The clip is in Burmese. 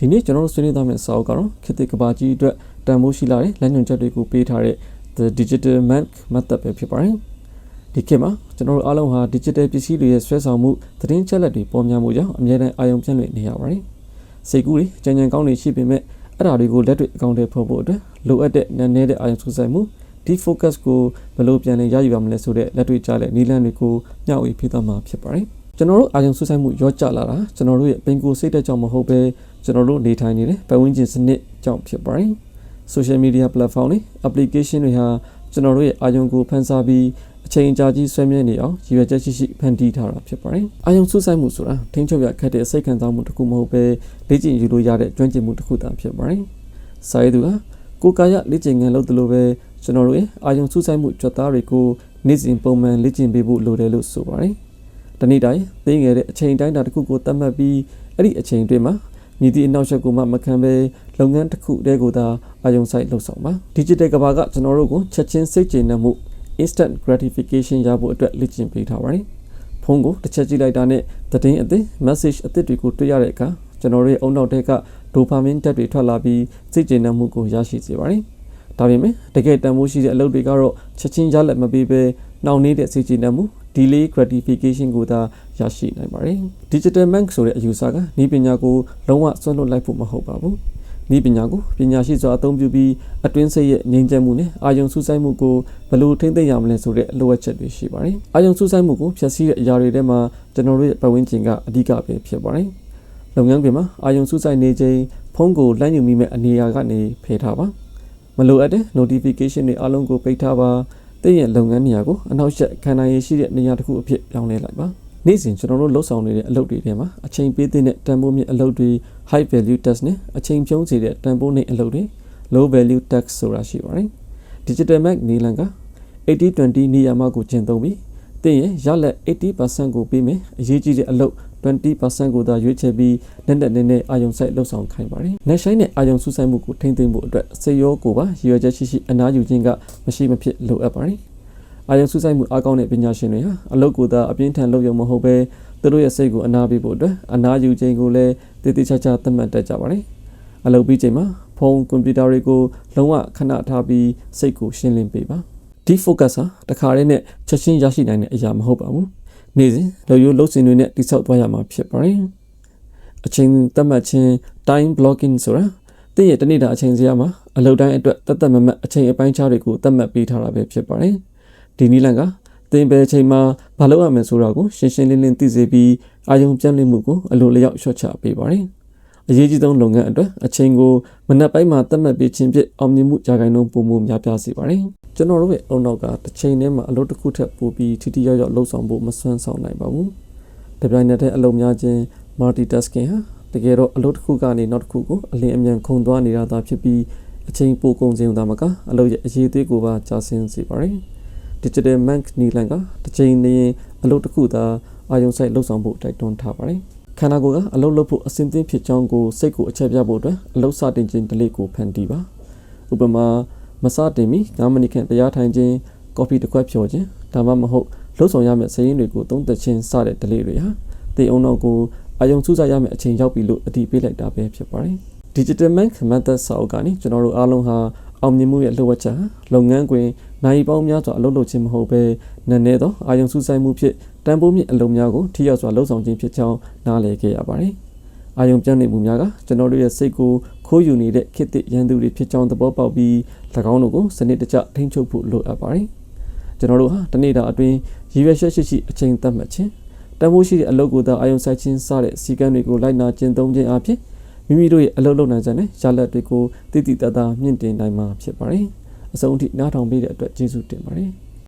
ဒီနေ့ကျွန်တော်တို့ဆွေးနွေးသွားမယ့်စာအုပ်ကတော့ခေတ်သစ်ကဘာကြီးအတွက်တန်ဖိုးရှိလာတဲ့လမ်းညွှန်ချက်တွေကိုပေးထားတဲ့ The Digital Bank Method ပဲဖြစ်ပါတယ်ဒီခေတ်မှာကျွန်တော်တို့အားလုံးဟာ digital ပစ္စည်းတွေရဲ့ဆွဲဆောင်မှုသတင်းချက်လက်တွေပေါ်များမှုကြောင့်အများနဲ့အာရုံပြန့်လွင့်နေရပါတယ်စိတ်ကူးတွေကြံကြံကောင်းတွေရှိပေမဲ့အဲ့ဒါတွေကိုလက်တွေ့အကောင့်တွေဖော်ဖို့အတွက်လိုအပ်တဲ့နည်းနည်းတဲ့အာရုံစူးစိုက်မှုဒီ focus ကိုဘယ်လိုပြန်လည်ရယူရမလဲဆိုတဲ့လက်တွေ့ကြတဲ့နည်းလမ်းတွေကိုမျှဝေပေးသွားမှာဖြစ်ပါတယ်ကျွန်တော်တို့အာရုံစူးစိုက်မှုရောကျလာတာကျွန်တော်တို့ရဲ့ပင်ကိုယ်စိတ်တဲ့ကြောင့်မဟုတ်ဘဲ ကျွန်တော်တို့နေထိုင်နေတဲ့ပတ်ဝန်းကျင်စနစ်ကြောင့်ဖြစ်ပါတယ်။ social media platform တွေ application တွေဟာကျွန်တော်တို့ရဲ့အာရုံကိုဖန်ဆာပြီးအချိန်ကြာကြီးဆွဲမြဲနေအောင်ရည်ရွယ်ချက်ရှိရှိဖန်တီးထားတာဖြစ်ပါတယ်။အာရုံစူးစိုက်မှုဆိုတာထိန်းချုပ်ရခက်တဲ့စိတ်ခံစားမှုတစ်ခုမဟုတ်ဘဲလေ့ကျင့်ယူလို့ရတဲ့ကျွမ်းကျင်မှုတစ်ခုသာဖြစ်ပါတယ်။စာရေးသူကကိုယ်ကာယလေ့ကျင့်ငန်းလုပ်သလိုပဲကျွန်တော်တို့ရဲ့အာရုံစူးစိုက်မှုကြွက်သားတွေကိုနေ့စဉ်ပုံမှန်လေ့ကျင့်ပေးဖို့လိုတယ်လို့ဆိုပါတယ်။တနေ့တိုင်းသိငယ်တဲ့အချိန်တိုင်းတာတစ်ခုကိုသတ်မှတ်ပြီးအဲ့ဒီအချိန်တွင်းမှာ မြည်သည့်အနောက်ရှက်ကိုမှမခံဘဲလုပ်ငန်းတစ်ခုတည်းကိုသာအာရုံစိုက်လုပ်ဆောင်ပါ digital ကဘာကကျွန်တော်တို့ကိုချက်ချင်းစိတ်ကျေနပ်မှု instant gratification ရဖို့အတွက်လေ့ကျင့်ပေးထားပါတယ်ဖုန်းကိုတစ်ချက်ကြည့်လိုက်တာနဲ့သတင်းအသစ် message အသစ်တွေကိုတွေ့ရတဲ့အခါကျွန်တော်တို့ရဲ့အုံနောက်တဲ့ကဒိုပါမင်းဓာတ်တွေထွက်လာပြီးစိတ်ကျေနပ်မှုကိုရရှိစေပါတယ်ဒါပေမဲ့တကယ်တန်ဖိုးရှိတဲ့အလုပ်တွေကတော့ချက်ချင်းရလက်မပေးဘဲနှောင့်နှေးတဲ့စိတ်ကျေနပ်မှု delay gratification ကိုသာရရှိနိုင်ပါတယ်။ digital bank ဆိုတဲ့အယူဆကဤပညာကိုလုံးဝဆွတ်လွတ်လိုက်ဖို့မဟုတ်ပါဘူး။ဤပညာကိုပညာရှိစွာအသုံးပြုပြီးအတွင်းစိတ်ရဲ့ငြိမ်းချမ်းမှုနဲ့အာယုံစူးစိုက်မှုကိုဘယ်လိုထိမ့်သိမ်းရမလဲဆိုတဲ့လိုအပ်ချက်တွေရှိပါတယ်။အာယုံစူးစိုက်မှုကိုဖျက်ဆီးတဲ့အရာတွေထဲမှာကျွန်တော်တို့ရဲ့ပတ်ဝန်းကျင်ကအဓိကပဲဖြစ်ပါတယ်။လုပ်ငန်းခွင်မှာအာယုံစူးစိုက်နေချိန်ဖုန်းကိုလမ်းညွှန်မိမဲ့အနေအရာကနေဖယ်ထားပါ။မလိုအပ်တဲ့ notification တွေအလုံးကိုပိတ်ထားပါ။ တင့်ရဲ့လုပ်ငန်းနေရာကိုအနောက်ရှက်ခံနိုင်ရရှိတဲ့နေရာတစ်ခုအဖြစ်ပြောင်းလဲလိုက်ပါနေ့စဉ်ကျွန်တော်တို့လှုပ်ဆောင်နေတဲ့အလုပ်တွေထဲမှာအချိန်ပေးတဲ့တန်ဖိုးမြင့်အလုပ်တွေ high value task နဲ့အချိန်ဖြုံးစေတဲ့တန်ဖိုးနှိမ်အလုပ်တွေ low value task ဆိုတာရှိပါတယ် digital mac နီလန်က80-20နေရာမှာကိုကျင့်သုံးပြီး တင့်ရဲ့ရလက်80%ကိုပေးမယ်အရေးကြီးတဲ့အလုပ်20%ကိုသာရွေးချယ်ပြီးလက်လက်နဲ့နဲ့အာယုံဆိုင်လှုပ်ဆောင်ခိုင်းပါတယ်။နှက်ဆိုင်နဲ့အာယုံဆူဆိုင်မှုကိုထိမ့်သိမ်းဖို့အတွက်စေရောကိုပါရည်ရွယ်ချက်ရှိရှိအနားယူခြင်းကမရှိမဖြစ်လိုအပ်ပါတယ်။အာယုံဆူဆိုင်မှုအကောင့်တဲ့ပညာရှင်တွေဟာအလုပ်ကိုသာအပြင်းထန်လုပ်ရုံမဟုတ်ဘဲသူတို့ရဲ့စိတ်ကိုအနားပေးဖို့အတွက်အနားယူခြင်းကိုလည်းတည်တည်ချာချာသတ်မှတ်တတ်ကြပါတယ်။အလုပ်ပြီးချိန်မှာဖုန်းကွန်ပျူတာတွေကိုလုံးဝခဏထားပြီးစိတ်ကိုရှင်းလင်းပေးပါ။ ဒီ focus ဟာတခါတည်းနဲ့ချက်ချင်းရရှိနိုင်တဲ့အရာမဟုတ်ပါဘူး။နေ့စဉ်လိုရိုးလှုပ်စင်တွေနဲ့တိစောက်သွားရမှာဖြစ်ပါတယ်။အချိန်သတ်မှတ်ခြင်း time blocking ဆိုတာတင့်ရဲ့တနေ့တာအချိန်စရာမှာအလုပ်တိုင်းအတွက်တတ်တတ်မမတ်အချိန်အပိုင်းခြားတွေကိုသတ်မှတ်ပေးထားတာပဲဖြစ်ပါတယ်။ဒီနည်းလမ်းကသင်ပဲအချိန်မှာမလုပ်ရမယ်ဆိုတာကိုရှင်းရှင်းလင်းလင်းသိစေပြီးအာယုံပြန့်လင့်မှုကိုအလိုလျောက်လျှော့ချပေးပါတယ်။ အရေးကြီးဆုံးလုပ်ငန်းအတွက်အချိန်ကိုမနက်ပိုင်းမှာသတ်မှတ်ပေးခြင်းဖြင့်အောင်မြင်မှုကြာဂိုင်းလုံးပုံမှုများပြားစေပါတယ်။ကျွန်တော်တို့ရဲ့အုံနောက်ကတစ်ချိန်တည်းမှာအလုပ်တစ်ခုထက်ပိုပြီးထိထိရောက်ရောက်လှုပ်ဆောင်ဖို့မစွမ်းဆောင်နိုင်ပါဘူး။တပြိုင်နက်တည်းအလုပ်များခြင်း multitasking ဟာတကယ်တော့အလုပ်တစ်ခုကနေနောက်တစ်ခုကိုအလင်းအမြန်ခုန်သွားနေတာသာဖြစ်ပြီးအချိန်ပိုကုန်စင်တာမကအလုပ်ရဲ့အရေးသေးကိုပါကြာဆင်းစေပါတယ်။ Digital Bank နီလန်ကတစ်ချိန်နေရင်အလုပ်တစ်ခုသာအာရုံစိုက်လှုပ်ဆောင်ဖို့တိုက်တွန်းထားပါတယ်။ ခန္ဓာကိုယ်ကအလုပ်လုပ်ဖို့အစဉ်သင့်ဖြစ်ကြောင်းကိုစိတ်ကိုအချက်ပြဖို့အတွက်အလုပ်စတင်ခြင်းဒလိကိုဖန်တီးပါ။ဥပမာမစတင်မီ9မိနစ်ခန့်တရားထိုင်ခြင်းကော်ဖီတစ်ခွက်ဖြော်ခြင်းဒါမှမဟုတ်လှုပ်ဆောင်ရမယ့်စရင်းတွေကိုသုံးသက်ခြင်းစတဲ့ delay တွေဟာတေအောင်တော့ကိုအယုံစူးစမ်းရမယ့်အချိန်ရောက်ပြီလို့အတိပေးလိုက်တာပဲဖြစ်ပါတယ် Digital Bank Method စာအုပ်ကနေကျွန်တော်တို့အားလုံးဟာ အောင်မြင်မှုရဲ့လှုပ်ဝက်ချက်လုပ်ငန်းခွင်နိုင်ပေါင်းများစွာအလုပ်လုပ်ခြင်းမဟုတ်ဘဲနည်းနည်းသောအာယုံစူးစိုက်မှုဖြင့်တန်ဖိုးမြင့်အလုပ်များကိုထိရောက်စွာလှုပ်ဆောင်ခြင်းဖြစ်ကြောင်းနားလည်ခဲ့ရပါတယ်။အာယုံပြန့်နေမှုများကကျွန်တော်တို့ရဲ့စိတ်ကိုခိုးယူနေတဲ့ခေတ်သစ်ရန်သူတွေဖြစ်ကြောင်းသဘောပေါက်ပြီး၎င်းတို့ကိုစနစ်တကျထိန်းချုပ်ဖို့လိုအပ်ပါတယ်။ကျွန်တော်တို့ဟာတနေ့တာအတွင်းရည်ရွယ်ချက်ရှိရှိအချိန်သတ်မှတ်ခြင်းတန်ဖိုးရှိတဲ့အလုပ်ကိုသာအာယုံဆိုင်ခြင်းစတဲ့စီကံတွေကိုလိုက်နာကျင့်သုံးခြင်းအပြင် မိမိတို့ရဲ့အလုပ်လုပ်နိုင်စတဲ့ရလဒ်တွေကိုတည်တည်တသာမြင့်တင်နိုင်မှာဖြစ်ပါတယ်။အဆုံးအထိနားထောင်ပေးတဲ့အတွက်ကျေးဇူးတင်ပါတယ်။